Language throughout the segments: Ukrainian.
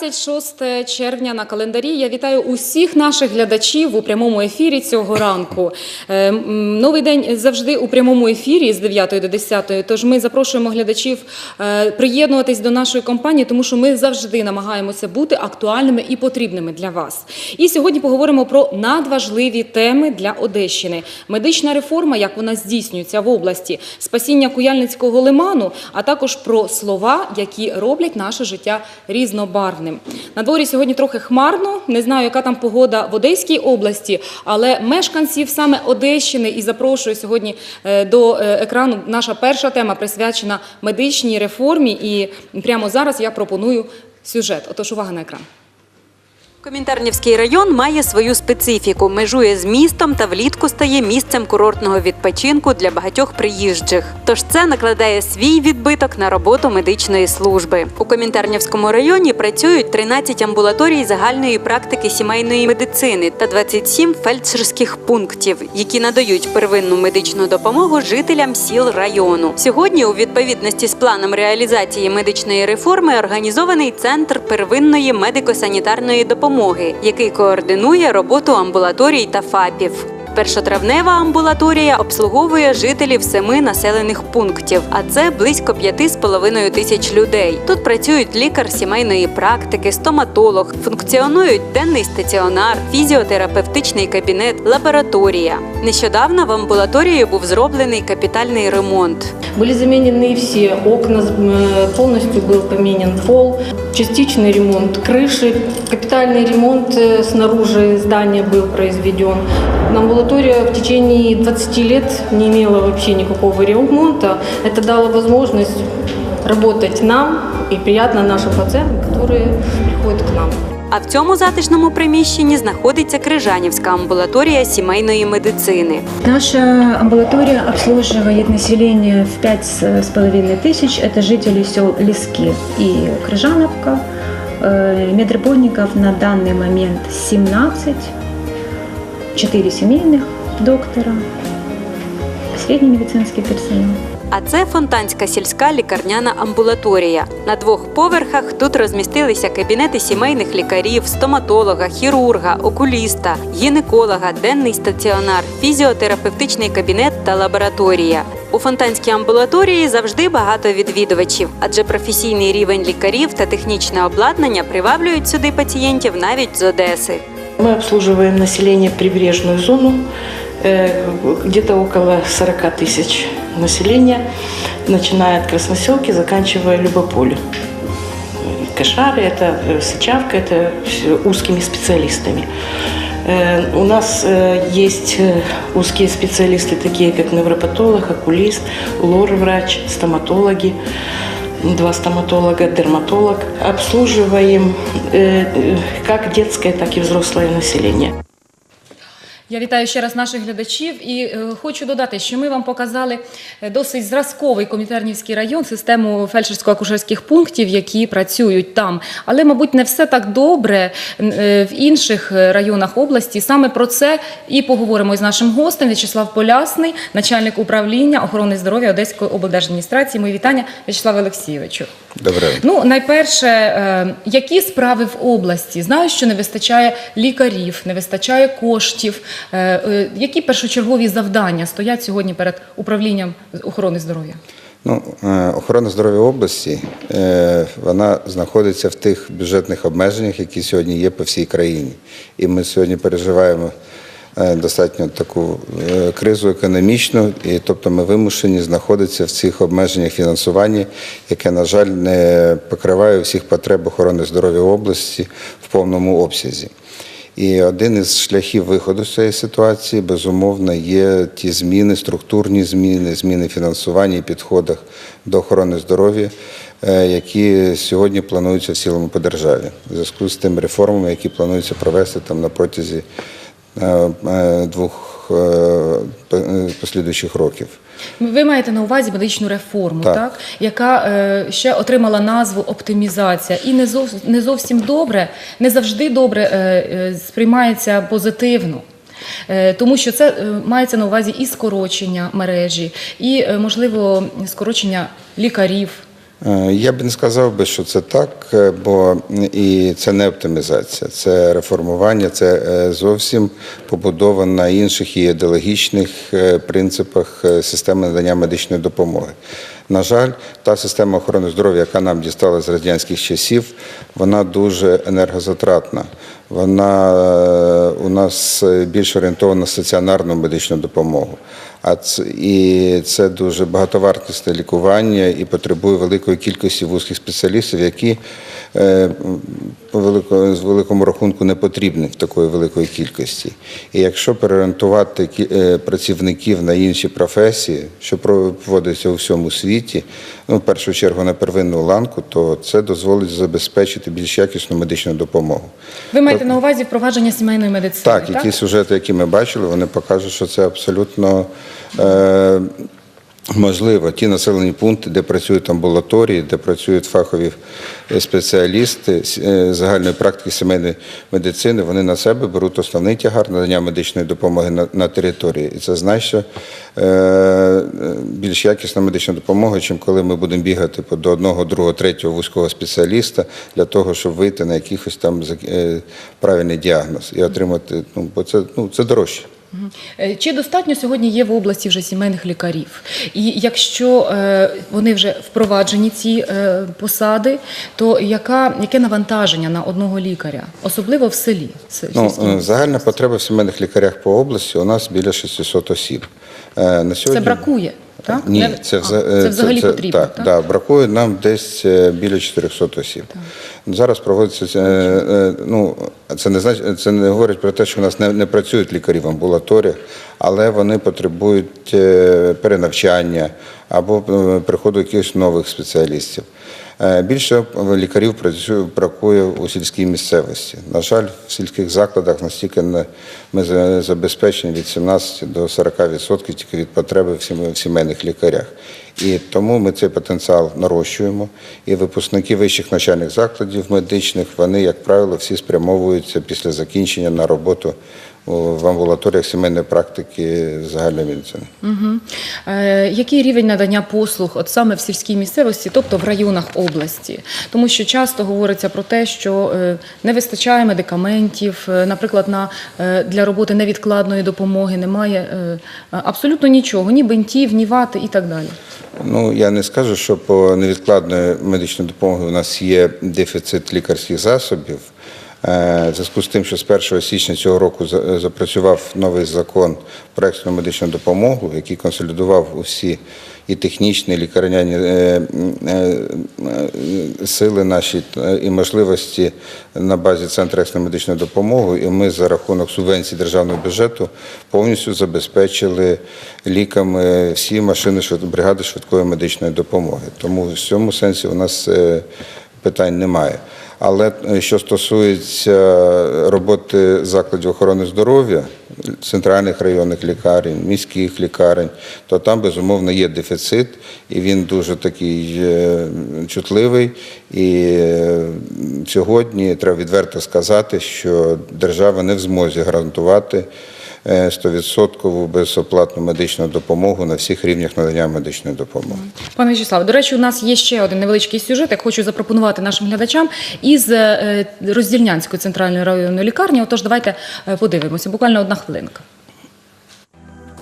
26 червня на календарі. Я вітаю усіх наших глядачів у прямому ефірі цього ранку. Е, Новий день завжди у прямому ефірі з 9 до 10. Тож ми запрошуємо глядачів е, приєднуватись до нашої компанії, тому що ми завжди намагаємося бути актуальними і потрібними для вас. І сьогодні поговоримо про надважливі теми для Одещини: медична реформа, як вона здійснюється в області, спасіння Куяльницького лиману, а також про слова, які роблять наше життя різнобарвним. На дворі сьогодні трохи хмарно. Не знаю, яка там погода в Одеській області, але мешканців саме Одещини і запрошую сьогодні е, до е, екрану. Наша перша тема присвячена медичній реформі. І прямо зараз я пропоную сюжет. Отож, увага на екран. Комінтернівський район має свою специфіку, межує з містом та влітку стає місцем курортного відпочинку для багатьох приїжджих. Тож це накладає свій відбиток на роботу медичної служби. У Комінтернівському районі працюють 13 амбулаторій загальної практики сімейної медицини та 27 фельдшерських пунктів, які надають первинну медичну допомогу жителям сіл району. Сьогодні, у відповідності з планом реалізації медичної реформи, організований центр первинної медико-санітарної допомоги, який координує роботу амбулаторій та ФАПів. Першотравнева амбулаторія обслуговує жителів семи населених пунктів, а це близько п'яти з половиною тисяч людей. Тут працюють лікар сімейної практики, стоматолог, функціонують денний стаціонар, фізіотерапевтичний кабінет, лабораторія. Нещодавно в амбулаторії був зроблений капітальний ремонт. Были заменены все окна, э, полностью был поменен пол, частичный ремонт крыши, капитальный ремонт э, снаружи здания был произведен. Амбулатория в течение 20 лет не имела вообще никакого ремонта. Это дало возможность работать нам и приятно нашим пациентам, которые приходят к нам. А в цьому затишному приміщенні знаходиться Крижанівська амбулаторія сімейної медицини. Наша амбулатория обслуживает население в 5,5 тысяч. Это жители сел Лески и Крыжановка. Э, Медработников на данный момент 17, 4 семейных доктора, средний медицинский персонал. А це Фонтанська сільська лікарняна амбулаторія. На двох поверхах тут розмістилися кабінети сімейних лікарів, стоматолога, хірурга, окуліста, гінеколога, денний стаціонар, фізіотерапевтичний кабінет та лабораторія. У фонтанській амбулаторії завжди багато відвідувачів, адже професійний рівень лікарів та технічне обладнання приваблюють сюди пацієнтів навіть з Одеси. Мы обслуживаем население прибрежную зону, э, где-то около 40 тысяч населения, начиная от Красноселки, заканчивая Любополю. Кошары, это э, Сычавка, это всё узкими специалистами. Э, У нас э, есть э, узкие специалисты, такие как невропатолог, окулист, лор-врач, стоматологи, два стоматолога, дерматолог. Обслуживаем э, э, как детское, так и взрослое население. Я вітаю ще раз наших глядачів і е, хочу додати, що ми вам показали е, досить зразковий комітернівський район, систему фельдшерсько-акушерських пунктів, які працюють там. Але, мабуть, не все так добре е, в інших районах області. Саме про це і поговоримо із нашим гостем В'ячеслав Полясний, начальник управління охорони здоров'я Одеської облдержадміністрації. Мої вітання В'ячеславу Олексійовичу. Добре. Ну, найперше, е, які справи в області? Знаю, що не вистачає лікарів, не вистачає коштів. Е, е, Які першочергові завдання стоять сьогодні перед управлінням охорони здоров'я? Ну, охорона здоров'я області вона знаходиться в тих бюджетних обмеженнях, які сьогодні є по всій країні. І ми сьогодні переживаємо достатньо таку е, кризу економічну, і тобто ми вимушені знаходитися в цих обмеженнях фінансування, яке, на жаль, не покриває всіх потреб охорони здоров'я області в повному обсязі. І один із шляхів виходу з цієї ситуації, безумовно, є ті зміни, структурні зміни, зміни фінансування і підходах до охорони здоров'я, е, які сьогодні плануються в цілому по державі. В зв'язку з тими реформами, які плануються провести там на протязі е, е, двох е, е, послідуючих років. Ви маєте на увазі медичну реформу, так, Так. яка е, ще отримала назву оптимізація, і не зовсім, не зовсім добре, не завжди добре е, е, сприймається позитивно. Е, Тому що це е, мається на увазі і скорочення мережі, і, е, можливо, скорочення лікарів, Е, Я б не сказав би, що це так, е, бо і це не оптимізація, це реформування, це е, зовсім побудована на інших ідеологічних е, принципах е, системи надання медичної допомоги. На жаль, та система охорони здоров'я, яка нам дістала з радянських часів, вона дуже енергозатратна. Вона е, у нас е, більш орієнтована на стаціонарну медичну допомогу. А це, і це дуже багатовартісне лікування і потребує великої кількості вузьких спеціалістів, які е, по велико, з великому рахунку не потрібні в такої великої кількості. І якщо переорієнтувати е, працівників на інші професії, що проводиться у всьому світі, ну, в першу чергу на первинну ланку, то це дозволить забезпечити більш якісну медичну допомогу. Ви маєте на увазі впровадження сімейної медицини? Так, і ті сюжети, які ми бачили, вони покажуть, що це абсолютно е, можливо. Ті населені пункти, де працюють амбулаторії, де працюють фахові е, спеціалісти е, загальної практики сімейної медицини, вони на себе беруть основний тягар надання медичної допомоги на, на території. І це значно е, більш якісна медична допомога, чим коли ми будемо бігати до одного, другого, третього вузького спеціаліста для того, щоб вийти на якийсь там е, правильний діагноз і отримати, ну, бо це, ну, це дорожче. Е, Чи достатньо сьогодні є в області вже сімейних лікарів? І якщо е, вони вже впроваджені ці е, посади, то яка, яке навантаження на одного лікаря, особливо в селі? Ну, загальна потреба в сімейних лікарях по області у нас біля 600 осіб. На На Це сьогодні... бракує, так? Ні, це, А, це взагалі потрібно, так, так? Да, бракує нам десь е, біля 400 осіб. Зараз проводиться, е, е, ну, це не, значить, це не говорить про те, що в нас не, не працюють лікарі в амбулаторіях, але вони потребують е, перенавчання або е, приходу якихось нових спеціалістів. Е, Більше лікарів працює, бракує у сільській місцевості. На жаль, в сільських закладах настільки ми забезпечені від 17 до 40% тільки від потреби в сімейних лікарях. І тому ми цей потенціал нарощуємо. І випускники вищих навчальних закладів медичних, вони, як правило, всі спрямовуються після закінчення на роботу в амбулаторіях сімейної практики загальної медицини. Мгм. Е, який рівень надання послуг от саме в сільській місцевості, тобто в районах області? Тому що часто говориться про те, що е, не вистачає медикаментів, е, наприклад, на, е, для роботи невідкладної допомоги немає е, абсолютно нічого, ні бинтів, ні вати і так далі. Ну, я не скажу, що по невідкладної медичної допомоги у нас є дефіцит лікарських засобів. Е, В зв'язку з тим, що з 1 січня цього року за- запрацював новий закон про екстрену медичну допомогу, який консолідував усі і технічні, і лікарняні е, е, е, сили наші е, і можливості на базі Центру екстреної медичної допомоги. І ми за рахунок субвенцій державного бюджету повністю забезпечили ліками всі машини бригади швидкої медичної допомоги. Тому в цьому сенсі у нас е, питань немає. Але е, що стосується роботи закладів охорони здоров'я, центральних районних лікарень, міських лікарень, то там безумовно є дефіцит, і він дуже такий е, чутливий. І е, сьогодні треба відверто сказати, що держава не в змозі гарантувати е, 100% безоплатну медичну допомогу на всіх рівнях надання медичної допомоги. Пане Вячеславе, до речі, у нас є ще один невеличкий сюжет, Я хочу запропонувати нашим глядачам із е, Роздільнянської центральної районної лікарні. Отож, давайте е, подивимося. Буквально одна хвилинка.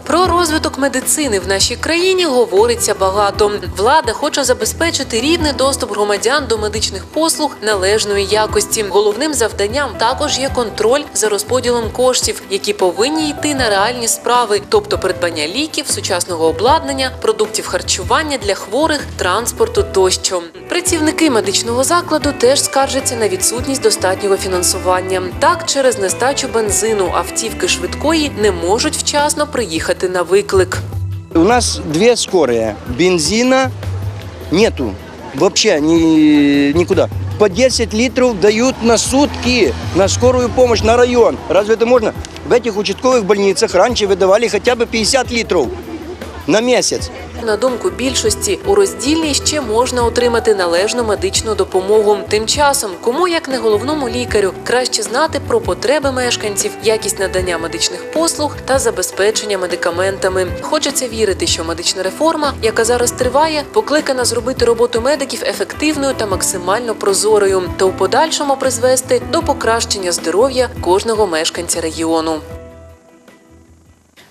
Про розвиток медицини в нашій країні говориться багато. Влада хоче забезпечити рівний доступ громадян до медичних послуг належної якості. Головним завданням також є контроль за розподілом коштів, які повинні йти на реальні справи, тобто придбання ліків, сучасного обладнання, продуктів харчування для хворих, транспорту тощо. Працівники медичного закладу теж скаржаться на відсутність достатнього фінансування. Так, через нестачу бензину автівки швидкої не можуть вчасно приїхати на виклик. У нас две скорые. Бензина нету. Вообще ни, никуда. По 10 литров дают на сутки на скорую помощь, на район. Разве это можно? В этих участковых больницах раньше выдавали хотя бы 50 литров. на месяц. На думку більшості, у роздільній ще можна отримати належну медичну допомогу. Тим часом, кому як не головному лікарю, краще знати про потреби мешканців, якість надання медичних послуг та забезпечення медикаментами. Хочеться вірити, що медична реформа, яка зараз триває, покликана зробити роботу медиків ефективною та максимально прозорою, та у подальшому призвести до покращення здоров'я кожного мешканця регіону.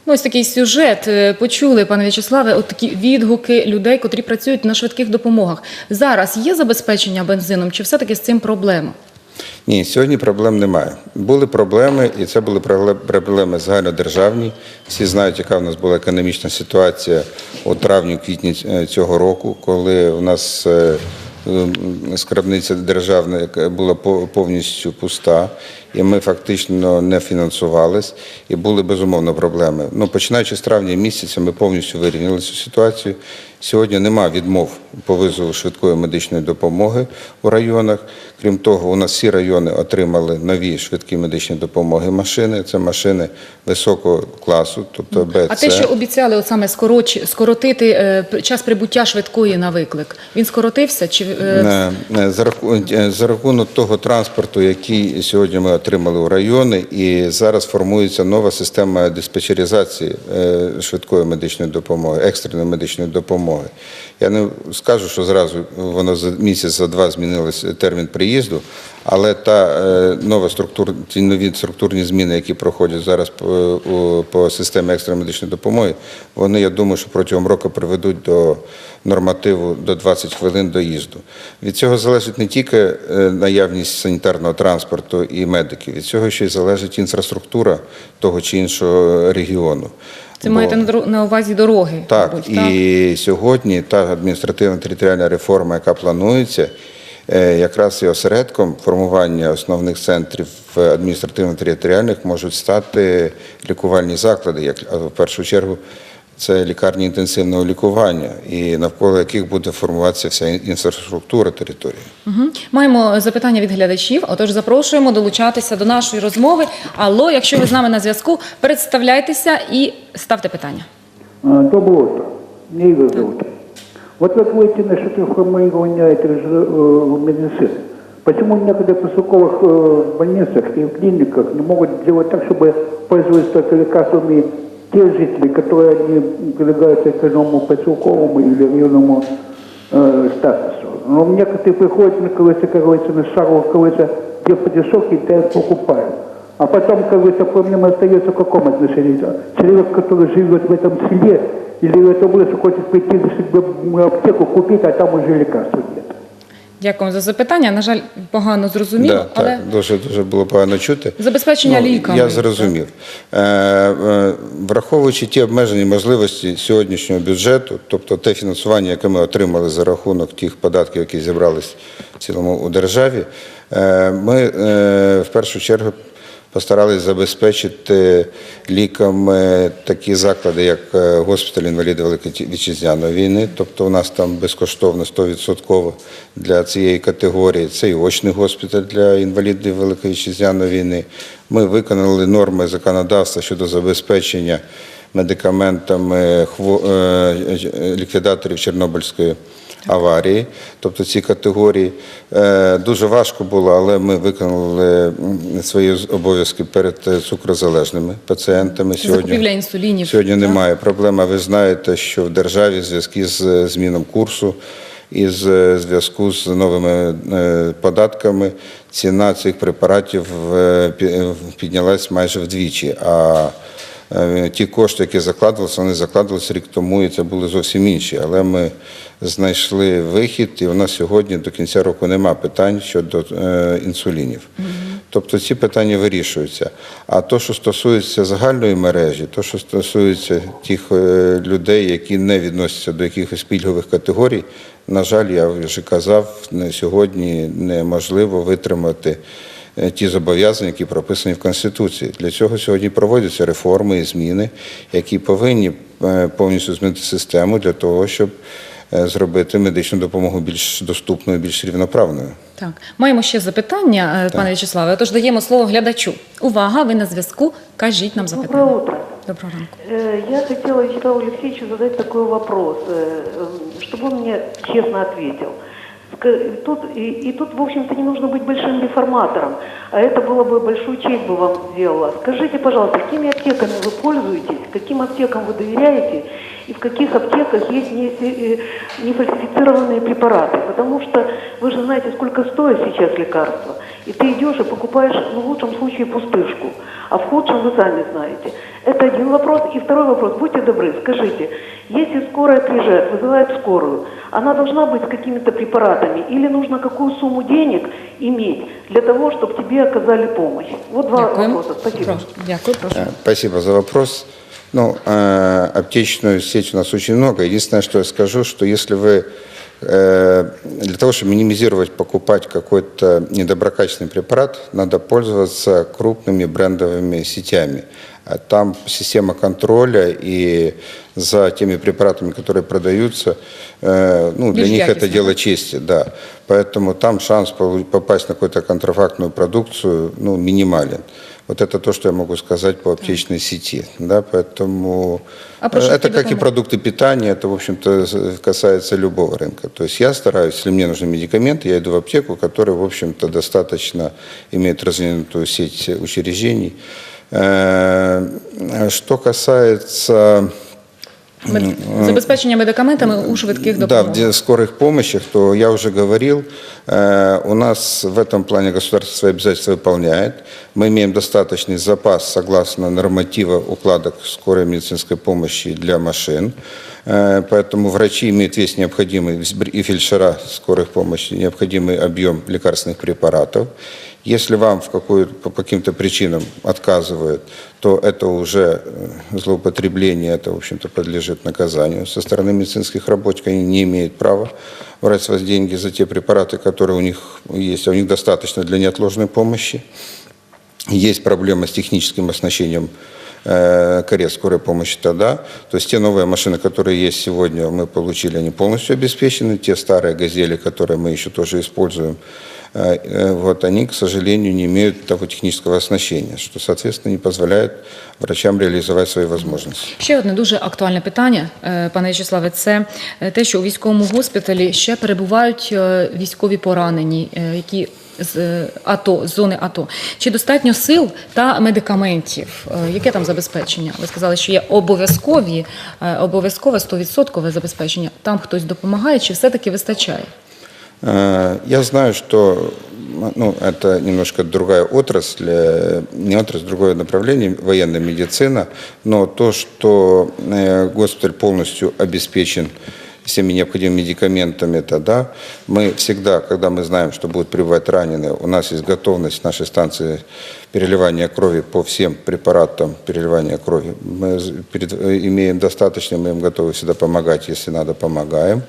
Ну, ось такий сюжет. Е, Почули, пане В'ячеславе, от такі відгуки людей, котрі працюють на швидких допомогах. Зараз є забезпечення бензином, чи все-таки з цим проблема? Ні, сьогодні проблем немає. Були проблеми, і це були проблеми загальнодержавні. Всі знають, яка в нас була економічна ситуація у травні-квітні е, цього року, коли у нас е, скарбниця державна яка була по- повністю пуста, і ми фактично не фінансувались, і були безумовно проблеми. Ну, починаючи з травня місяця, ми повністю вирівняли цю ситуацію. Сьогодні нема відмов по визову швидкої медичної допомоги у районах. Крім того, у нас всі райони отримали нові швидкі медичні допомоги машини. Це машини високого класу, тобто БЦ. А те, що обіцяли от саме скороч- скоротити е, час прибуття швидкої на виклик, він скоротився? Чи е, Е, е, За рахунок, за рахунок того транспорту, який сьогодні ми отримали у райони, і зараз формується нова система диспетчеризації е, швидкої медичної допомоги, екстреної медичної допомоги. Я не скажу, що зразу воно за місяць, за два змінилось термін приїзду, але та е, нова структура, ті нові структурні зміни, які проходять зараз по, по системі екстреної медичної допомоги, вони, я думаю, що протягом року приведуть до нормативу до 20 хвилин доїзду. Від цього залежить не тільки е, наявність санітарного транспорту і медиків, від цього ще й залежить інфраструктура того чи іншого регіону. Це Бо- маєте на, увазі дороги? так, мабуть, і сьогодні та адміністративна територіальна реформа, яка планується, е, якраз і осередком формування основних центрів адміністративно-територіальних можуть стати лікувальні заклади, як в першу чергу Це лікарні інтенсивного лікування, і навколо яких буде формуватися вся інфраструктура території. Мгм. Маємо запитання від глядачів. Отож, запрошуємо долучатися до нашої розмови. Алло, якщо ви з нами на зв'язку, представляйтеся і ставте питання. А, Доброе утро. Меня Игорь зовут. Вот вы говорите насчет реформирования этой же э, медицины. Почему некогда в поселковых э, больницах и в клиниках не могут сделать так, чтобы пользоваться лекарствами те жители, которые не прилегаются к одному поселковому или районному э, статусу? Но некоторые приходят, на как говорится, на шару, говорится, где подешевки, те покупают. А потом, как говорится, проблема остается в каком отношении? Человек, который живет в этом селе или в этом лесу, хочет прийти в аптеку купить, а там уже лекарства нет. Дякую за запитання. На жаль, погано зрозумів, Да, але так, дуже, дуже було погано чути. забезпечення ліками. Ну, Я зрозумів. Е, е, Враховуючи ті обмежені можливості сьогоднішнього бюджету, тобто те фінансування, яке ми отримали за рахунок тих податків, які зібрались в цілому у державі, е, ми е, в першу чергу постарались забезпечити ліками такі заклади, як е, госпіталь інвалідів Великої Вітчизняної війни, тобто у нас там безкоштовно 100% для цієї категорії. Це і очний госпіталь для інвалідів Великої Вітчизняної війни. Ми виконали норми законодавства щодо забезпечення медикаментами е, ліквідаторів Чорнобильської аварії, тобто ці категорії. Е, Дуже важко було, але ми виконали свої обов'язки перед е, цукрозалежними пацієнтами. Закупівля інсулінів. Сьогодні немає проблеми. Ви знаєте, що в державі в зв'язку з е, зміном курсу і з зв'язку з новими податками ціна цих препаратів пі- піднялась майже вдвічі. А ті кошти, які закладалися, вони закладалися рік тому, і це були зовсім інші. Але ми знайшли вихід, і у нас сьогодні до кінця року нема питань щодо е, інсулінів. Тобто ці питання вирішуються. А то, що стосується загальної мережі, то, що стосується тих е, людей, які не відносяться до якихось пільгових категорій, на жаль, я вже казав, сьогодні неможливо витримати е, ті зобов'язання, які прописані в Конституції. Для цього сьогодні проводяться реформи і зміни, які повинні е, повністю змінити систему для того, щоб е, зробити медичну допомогу більш доступною, більш рівноправною. Так, маємо ще запитання, е, пане В'ячеславе. Отож даємо слово глядачу. Увага, ви на зв'язку. Кажіть нам запитання. Доброе утро. Доброго ранку. Э, Я хотела Вячеславу Алексеевичу задать такой вопрос, э, э, чтобы он мне честно ответил. Ска- Тут, и, и тут, в общем-то, не нужно быть большим реформатором, а это было бы большую честь бы вам сделало. Скажите, пожалуйста, какими аптеками вы пользуетесь, каким аптекам вы доверяете, и в каких аптеках есть не, э, нефальсифицированные препараты? Потому что вы же знаете, сколько стоит сейчас лекарства. И ты идешь и покупаешь, ну, в лучшем случае, пустышку, а в худшем вы сами знаете. Это один вопрос. И второй вопрос. Будьте добры, скажите, если скорая приезжает, вызывает скорую, она должна быть с какими-то препаратами или нужно какую сумму денег иметь для того, чтобы тебе оказали помощь? Вот два Дякую. вопроса. Спасибо. Дякую, прошу. Э, Спасибо за вопрос. Ну, э, аптечную сеть у нас очень много. Единственное, что я скажу, что если вы для того, чтобы минимизировать, покупать какой-то недоброкачественный препарат, надо пользоваться крупными брендовыми сетями. А Там система контроля и за теми препаратами, которые продаются, э, ну, для них это дело чести, да. Поэтому там шанс попасть на какую-то контрафактную продукцию ну, минимален. Вот это то, что я могу сказать по аптечной сети. Да, поэтому А про э, что это тебе как и там? продукты питания, это, в общем-то, с- касается любого рынка. То есть я стараюсь, если мне нужны медикаменты, я иду в аптеку, которая, в общем-то, достаточно имеет развернутую сеть учреждений. Э, Что касается Мед- Забезпечення медикаментами у швидких да, в допомогах. скорых помощях, то я уже говорил, э, у нас в этом плане государство свои обязательства выполняет. Мы имеем достаточный запас согласно норматива укладок скорой медицинской помощи для машин. Э, Поэтому врачи имеют весь необходимый, и фельдшера скорых помощи, необходимый объем лекарственных препаратов. Если вам в какую, по каким-то причинам отказывают, то это уже э, злоупотребление, это, в общем-то, подлежит наказанию. Со стороны медицинских работников они не имеют права брать с вас деньги за те препараты, которые у них есть, а у них достаточно для неотложной помощи. Есть проблема с техническим оснащением карет скорой помощи тогда. То есть те новые машины, которые есть сегодня, мы получили, они полностью обеспечены. Те старые «Газели», которые мы еще тоже используем, э, э, вот они, к сожалению, не имеют того технического оснащения, что, соответственно, не позволяет врачам реализовать свои возможности. Ще одне дуже актуальне питання, е, пане В'ячеславе, це е, те, що у військовому госпіталі ще перебувають е, військові поранені, е, які з е, АТО, з зони АТО. Чи достатньо сил та медикаментів? Е, Яке там забезпечення? Ви сказали, що є обов'язкові, е, обов'язкове 100% забезпечення. Там хтось допомагає, чи все-таки вистачає? Э, Я знаю, что ну, это немножко другая отрасль, э, не отрасль, другое направление, военная медицина, но то, что э, госпиталь полностью обеспечен всеми необходимыми медикаментами, это да. Мы всегда, когда мы знаем, что будут прибывать раненые, у нас есть готовность нашей станции переливания крови по всем препаратам переливания крови. Мы з- перед- э, имеем достаточно, мы им готовы всегда помогать, если надо, помогаем.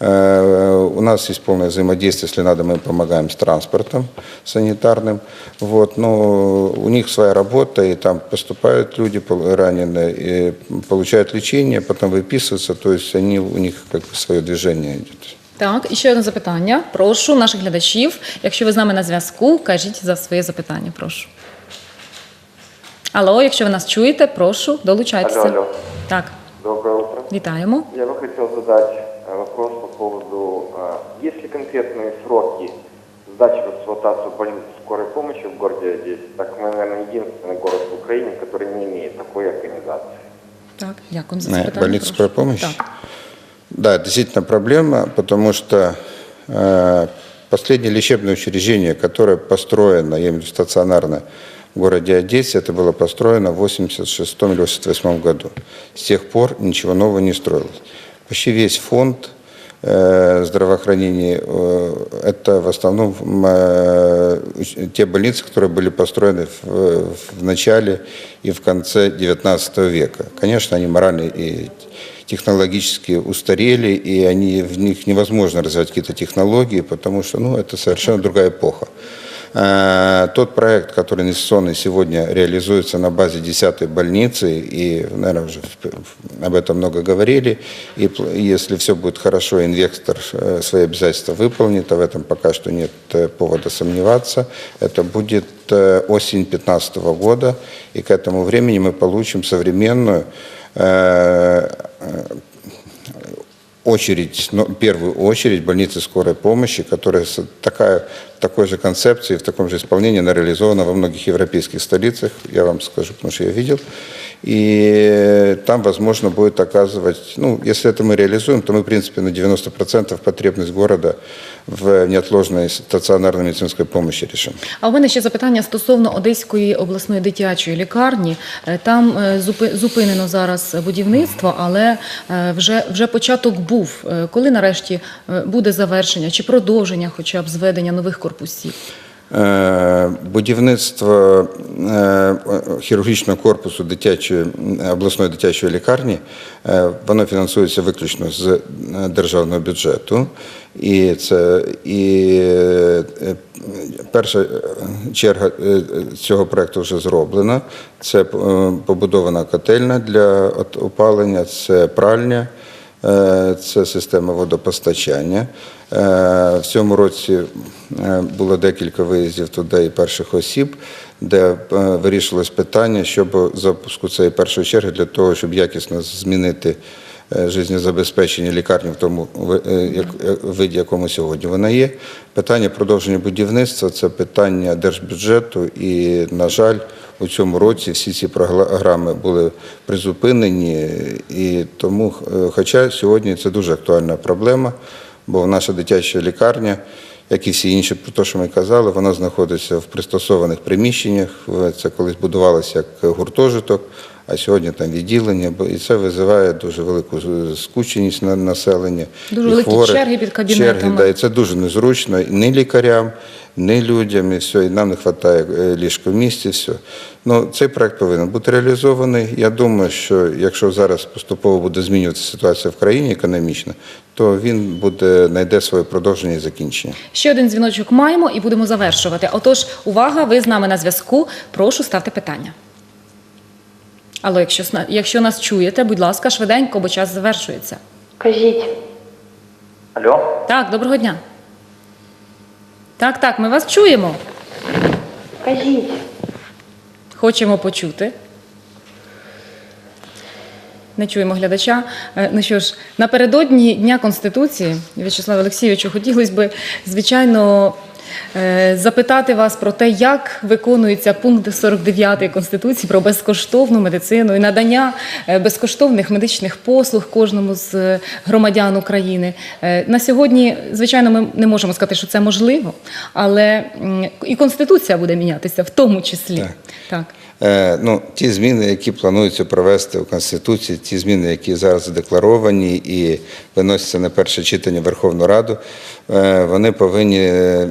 Э, У нас есть полное взаимодействие, если надо, мы им помогаем с транспортом санитарным. Вот, но у них своя работа, и там поступают люди пол- раненые, и получают лечение, потом выписываются, то есть они, у них как бы свое движение идет. Так, і ще одне запитання. Прошу наших глядачів. Якщо ви з нами на зв'язку, кажіть за своє запитання. Прошу. Алло, якщо ви нас чуєте, прошу, долучайтеся. Алло, алло. Так, Доброе утро. вітаємо. Я бы хотел задать э, вопрос по поводу, э, есть ли конкретные сроки сдачи в эксплуатацию больниц скорой помощи в городе Одессе, так мы, наверное, единственный город в Украине, который не имеет такой организации. Так, дякуємо за Э, запитання. Больница прошу. скорой помощи? Так. Да, действительно проблема, потому что э, последнее лечебное учреждение, которое построено, я имею в виду стационарно, в городе Одессе, это было построено в 86 или 88 году. С тех пор ничего нового не строилось. Почти весь фонд э, здравоохранения э, это в основном э, те больницы, которые были построены в, начале и в конце 19 века. Конечно, они морально и технологически устарели, и они, в них невозможно развивать какие-то технологии, потому что ну, это совершенно другая эпоха. Э, Тот проект, который инвестиционный сегодня реализуется на базе 10-й больницы, и, наверное, уже об этом много говорили, и если все будет хорошо, инвестор э, свои обязательства выполнит, а в этом пока что нет э, повода сомневаться, это будет осень 2015 года, и к этому времени мы получим современную очередь, ну, первую очередь больницы скорой помощи, которая такая, такой же концепцией, в таком же исполнении, она реализована во многих европейских столицах, я вам скажу, потому что я видел. И там, возможно, будет оказывать, ну, если это мы реализуем, то мы, в принципе, на 90% потребность города в неотложной стационарной медицинской помощи решим. А у мене ще запитання стосовно Одеської обласної дитячої лікарні. Е, Там е, зупи- зупинено зараз будівництво, але е, вже, вже початок був. Е, Коли нарешті е, буде завершення чи продовження хоча б зведення нових корпусів? Е, Будівництво е, хірургічного корпусу дитячої обласної дитячої лікарні е, воно фінансується виключно з державного бюджету. І це і перша черга цього проекту вже зроблена. Це побудована котельня для опалення, це пральня. Це система водопостачання. Е, В цьому році е, було декілька виїздів туди і перших осіб, де е, вирішилось питання щодо запуску цієї першої черги для того, щоб якісно змінити жизнезабезпечення лікарні в тому виді, якому сьогодні вона є. Питання продовження будівництва це питання держбюджету, і, на жаль, у цьому році всі ці програми були призупинені, хоча сьогодні це дуже актуальна проблема, бо наша дитяча лікарня, як і всі інші, про те, що ми казали, вона знаходиться в пристосованих приміщеннях. Це колись будувалося як гуртожиток, а сьогодні там відділення, і це визиває дуже велику скученість на населення. Дуже і великі хворих. черги під кабінетами. Черги, да, і це дуже незручно і не лікарям, ні людям, і все, і нам не вистачає ліжко в місті, все. Ну, цей проект повинен бути реалізований. Я думаю, що якщо зараз поступово буде змінюватися ситуація в країні економічна, то він буде знайде своє продовження і закінчення. Ще один дзвіночок маємо і будемо завершувати. Отож, увага, ви з нами на зв'язку. Прошу ставте питання. Алло, якщо, сна- якщо нас чуєте, будь ласка, швиденько, бо час завершується. Кажіть. Алло? Так, доброго дня. Так, так, ми вас чуємо. Кажіть. Хочемо почути. Не чуємо глядача. Е, Ну що ж, напередодні Дня Конституції, В'ячеславу Олексійовичу, хотілося б, звичайно, запитати вас про те, як виконується пункт 49 Конституції про безкоштовну медицину і надання е, безкоштовних медичних послуг кожному з е, громадян України. Е, На сьогодні, звичайно, ми не можемо сказати, що це можливо, але і Конституція буде мінятися в тому числі. Так. так. Е, Ну, ті зміни, які плануються провести у Конституції, ті зміни, які зараз задекларовані і виносяться на перше читання в Верховну Раду, е, вони повинні е,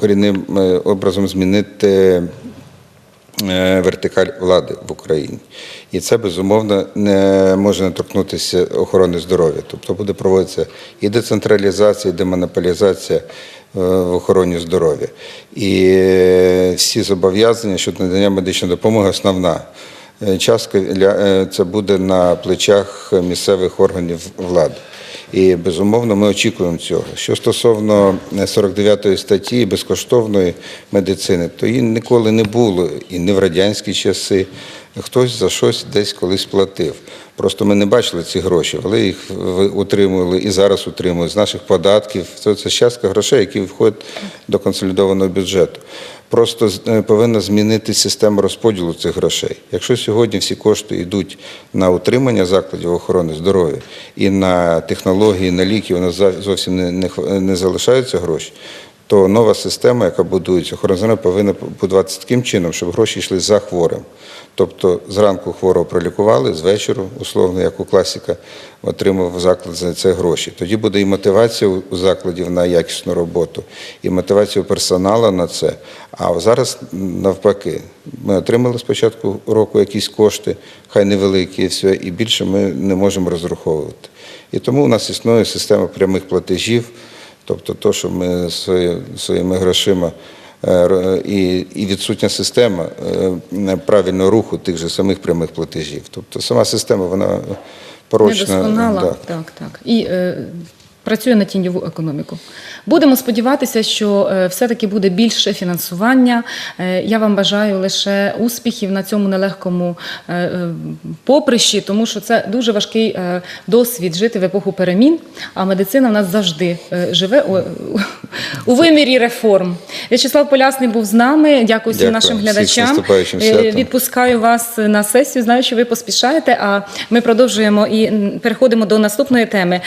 корінним е, образом змінити е, вертикаль влади в Україні. І це, безумовно, не може не торкнутися охорони здоров'я. Тобто буде проводитися і децентралізація, і демонополізація е, в охороні здоров'я. І е, всі зобов'язання щодо надання медичної допомоги основна. Е, Частка е, це буде на плечах місцевих органів влади. І безумовно ми очікуємо цього. Що стосовно 49 статті безкоштовної медицини, то її ніколи не було і не в радянські часи. Хтось за щось десь колись платив. Просто ми не бачили ці гроші, але їх утримували і зараз утримують з наших податків. Це, це частка грошей, які входять до консолідованого бюджету. Просто е, повинна змінити систему розподілу цих грошей. Якщо сьогодні всі кошти йдуть на утримання закладів охорони здоров'я і на технології, на ліки, у нас зовсім не, не, не залишаються гроші, то нова система, яка будується, охорона повинна будуватися таким чином, щоб гроші йшли за хворим. Тобто зранку хворого пролікували, з вечора, условно, як у класіка, отримав заклад за це гроші. Тоді буде і мотивація у закладів на якісну роботу, і мотивація у персоналу на це. А зараз навпаки, ми отримали з початку року якісь кошти, хай невеликі, і все, і більше ми не можемо розраховувати. І тому у нас існує система прямих платежів. Тобто, то, що ми свої- своїми грошима е, і, і відсутня система е, правильного руху тих же самих прямих платежів. Тобто сама система вона порочна. Недосконала. да. Так, так. І е, працює на тіньову економіку. Будемо сподіватися, що е, все-таки буде більше фінансування. Е, я вам бажаю лише успіхів на цьому нелегкому е, поприщі, тому що це дуже важкий досвід жити в епоху перемін, а медицина в нас завжди живе у, вимірі реформ. В'ячеслав Полясний був з нами. Дякую всім нашим глядачам. Відпускаю вас на сесію. Знаю, що ви поспішаєте. А ми продовжуємо і переходимо до наступної теми.